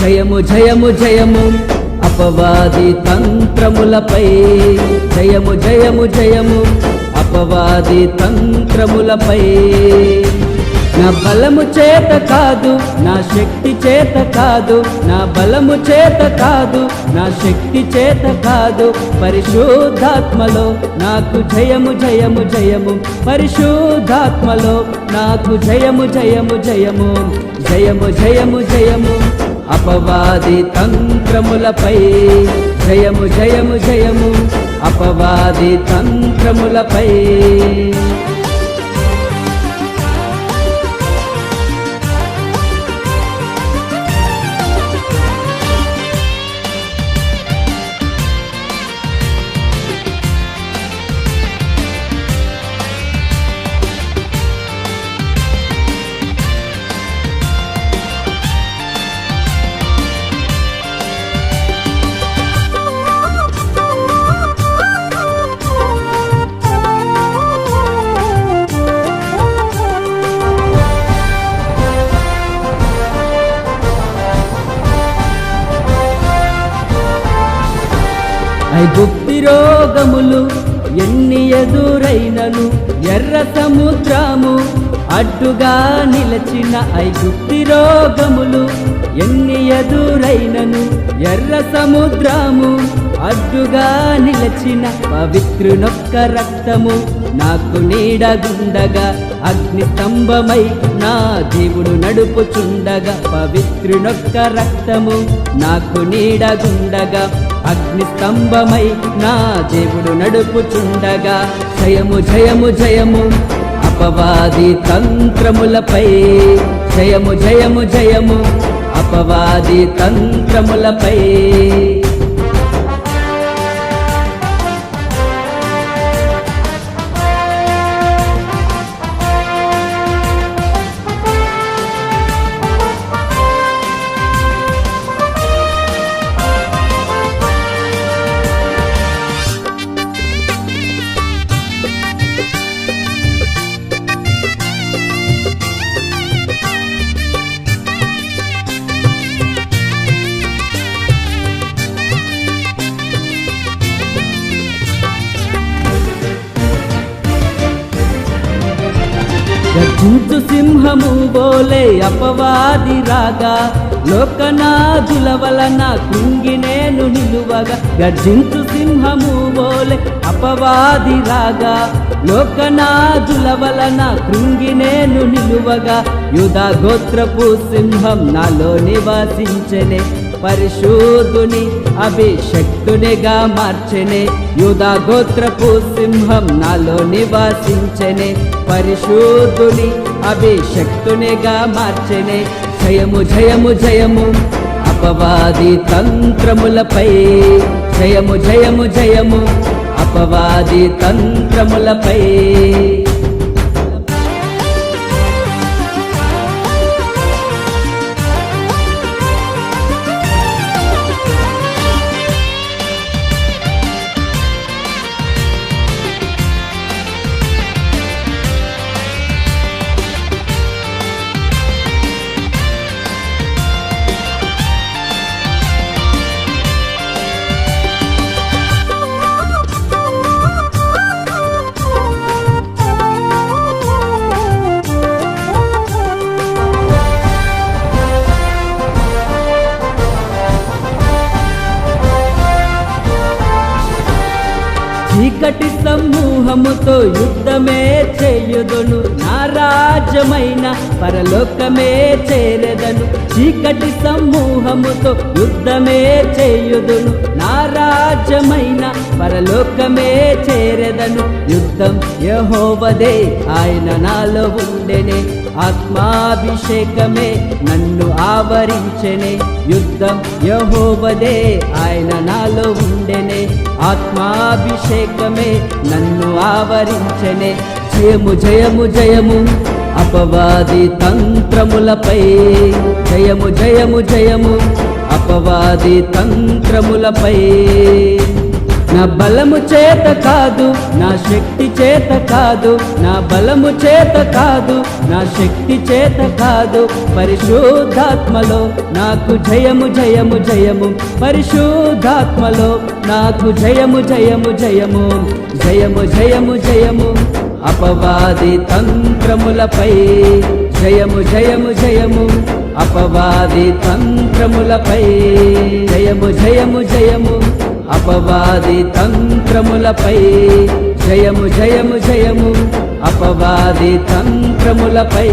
జయము జయము జయము. అపవాది తంత్రములపై జయము జయము జయము. అపవాది తంత్రములపై నా బలము చేత కాదు నా శక్తి చేత కాదు నా బలము చేత కాదు నా శక్తి చేత కాదు. పరిశుద్ధాత్మలో నాకు జయము జయము జయము. పరిశుద్ధాత్మలో నాకు జయము జయము జయము. జయము జయము జయము. అపవాది తంత్రములపై జయము జయము జయము. అపవాది తంత్రములపై ఐగుప్తి రోగములు ఎన్ని ఎదురైనను ఎర్ర సముద్రము అడ్డుగా నిలచిన ఐగుప్తి రోగములు ఎన్ని ఎదురైనను ఎర్ర సముద్రము అడ్డుగా నిలచిన పవిత్రునొక్క రక్తము. నాకు నీడగుండగా అగ్ని స్తంభమై నా దేవుడు నడుపుచుండగా పవిత్రునొక్క రక్తము నాకు నీడగుండగా అగ్ని స్తంభమై నా దేవుడు నడుపుచుండగా. జయము జయము జయము అపవాది తంత్రములపై. జయము జయము జయము అపవాది తంత్రములపై. గర్జించు సింహము బోలే అపవాది రాగా లోకనాథుల వలన కృంగి నేను నిలువగా గర్జించు సింహము బోలే అపవాది రాగా లోకనాథుల వలన కృంగి నేను నిలువగా యుధ గోత్రపు సింహం నాలో నివాసించనే పరిశుద్ధుని అభిషక్తునిగా మార్చెనే. యుధా గోత్రపు సింహం నాలో నివాసించెనే. పరిశుద్ధుని అభిషక్తునిగా మార్చెనే. జయము జయము జయము అపవాది తంత్రములపై. జయము జయము జయము అపవాది తంత్రములపై. సమూహముతో యుద్ధమే చేయుదును. నా రాజ్యమైన పరలోకమే చేరదను. చీకటి సమూహముతో యుద్ధమే చేయుదును. నా రాజ్యమైన పరలోకమే చేరెదను. యుద్ధం యహోవదే ఆయన నాలో ఉండెనే. ఆత్మాభిషేకమే నన్ను ఆవరించెనే. యుద్ధం యహోవదే ఆయన నాలో ఆత్మాభిషేకమే నన్ను ఆవరించనే. జయము జయము జయము అపవాది తంత్రములపై. జయము జయము జయము అపవాది తంత్రములపై. నా బలము చేత కాదు నా శక్తి చేత కాదు నా బలము చేత కాదు నా శక్తి చేత కాదు. పరిశుద్ధాత్మలో నాకు జయము జయము జయము. పరిశుద్ధాత్మలో నాకు జయము జయము జయము. జయము జయము జయము. అపవాది తంత్రములపై జయము జయము జయము. అపవాది తంత్రములపై జయము జయము జయము. అపవాది తంత్రములపై జయము జయము జయము. అపవాది తంత్రములపై